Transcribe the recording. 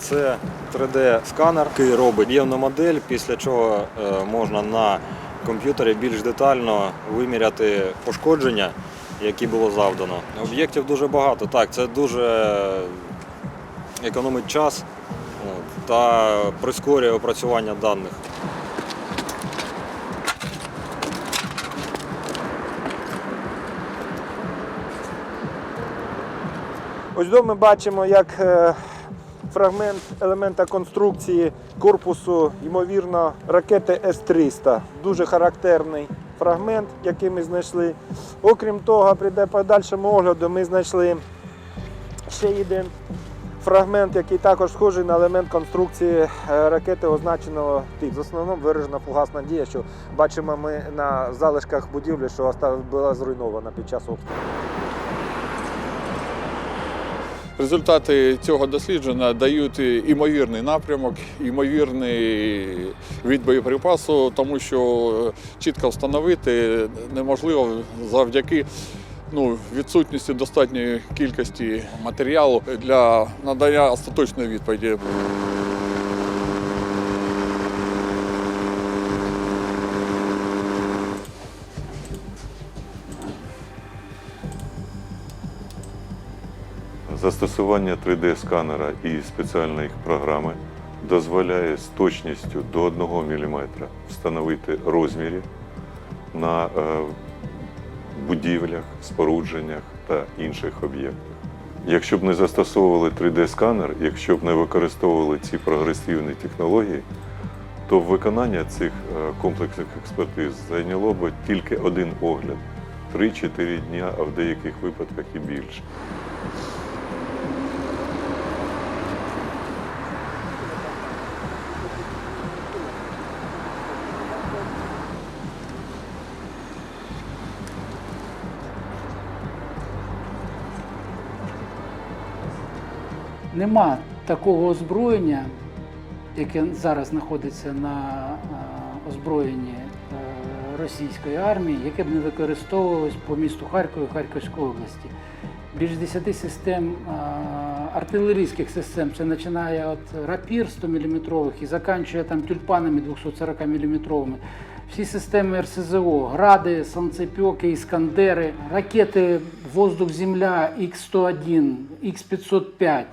Це 3D-сканер, який робить об'ємну модель, після чого е, можна на комп'ютері більш детально виміряти пошкодження, які було завдано. Об'єктів дуже багато. Так, це дуже економить час та прискорює опрацювання даних. Ось до ми бачимо, як е, фрагмент елемента конструкції корпусу, ймовірно, ракети С-300. Дуже характерний фрагмент, який ми знайшли. Окрім того, при подальшому огляду ми знайшли ще один фрагмент, який також схожий на елемент конструкції е, ракети означеного типу. В основному виражена фугасна дія, що бачимо ми на залишках будівлі, що була зруйнована під час обстрілу. Результати цього дослідження дають імовірний напрямок, імовірний від боєприпасу, тому що чітко встановити неможливо завдяки ну, відсутності достатньої кількості матеріалу для надання остаточної відповіді. Застосування 3D-сканера і спеціальної програми дозволяє з точністю до 1 мм встановити розміри на е, будівлях, спорудженнях та інших об'єктах. Якщо б не застосовували 3D-сканер, якщо б не використовували ці прогресивні технології, то виконання цих е, комплексних експертиз зайняло б тільки один огляд 3-4 дня, а в деяких випадках і більше. Нема такого озброєння, яке зараз знаходиться на е, озброєнні е, російської армії, яке б не використовувалось по місту Харкову і Харківської області. Більш 10 систем е, артилерійських систем, це починає від рапір 100 мм і закінчує там тюльпанами 240 мм. Всі системи РСЗО, гради, санцепьоки, іскандери, ракети воздух-земля Х-101, Х-505.